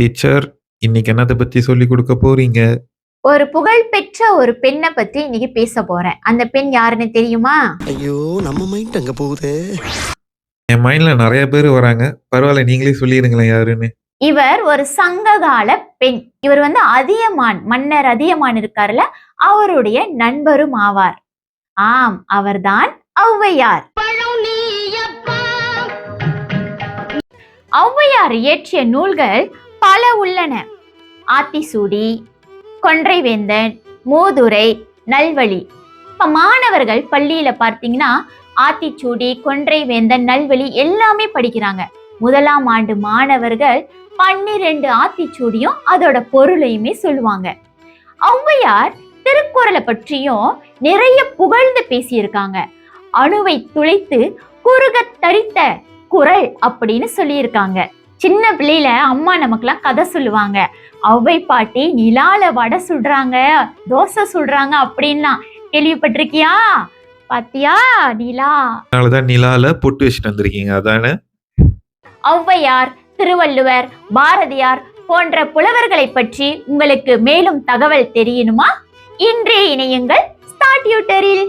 Teacher இன்னைக்கு என்னத்தை பத்தி சொல்லி கொடுக்க போறீங்க? ஒரு புகழ்பெற்ற ஒரு பெண்ணை பத்தி இன்னைக்கு பேச போறேன். அந்த பெண் யாருன்னு தெரியுமா? ஐயோ நம்ம மைண்ட் அங்க போகுதே. என் மைண்ட்ல நிறைய பேர் வராங்க. பரவாயில்ல நீங்களே சொல்லிடுங்களேன் யாருன்னு. இவர் ஒரு சங்ககால பெண். இவர் வந்து அதியமான் மன்னர் அதியமான் இருக்காருல்ல அவருடைய நண்பரும் ஆவார். ஆம் அவர்தான் ஔவையார். ஔவையார் இயற்றிய நூல்கள் பல உள்ளன. ஆத்திசூடி கொன்றைவேந்தன் மூதுரை நல்வழி. இப்ப மாணவர்கள் பள்ளியில பார்த்தீங்கன்னா ஆத்திச்சூடி கொன்றைவேந்தன் நல்வழி எல்லாமே படிக்கிறாங்க. முதலாம் ஆண்டு மாணவர்கள் பன்னிரெண்டு ஆத்திச்சூடியும் அதோட பொருளையுமே சொல்லுவாங்க. ஔவையார் திருக்குறளை பற்றியும் நிறைய புகழ்ந்து பேசியிருக்காங்க. அணுவை துளைத்து குறுகத் தரித்த குரல் அப்படின்னு சொல்லியிருக்காங்க. சின்ன பிள்ளையில அம்மா நமக்கெல்லாம் கதை சொல்லுவாங்க. ஔவை பாட்டி நிலால வடை சுடுறாங்க தோசை சுடுறாங்க அப்படின்லாம் கேள்விப்பட்டிருக்கியா? பாத்தியா? நிலா. அதனாலதான் நிலால பொட்டு வச்சுட்டு வந்திருக்கீங்க. அதானே? ஔவையார் திருவள்ளுவர் பாரதியார் போன்ற புலவர்களை பற்றி உங்களுக்கு மேலும் தகவல் தெரியணுமா? இன்றே இணையுங்கள் ஸ்டார்ட் யூட்டரில்.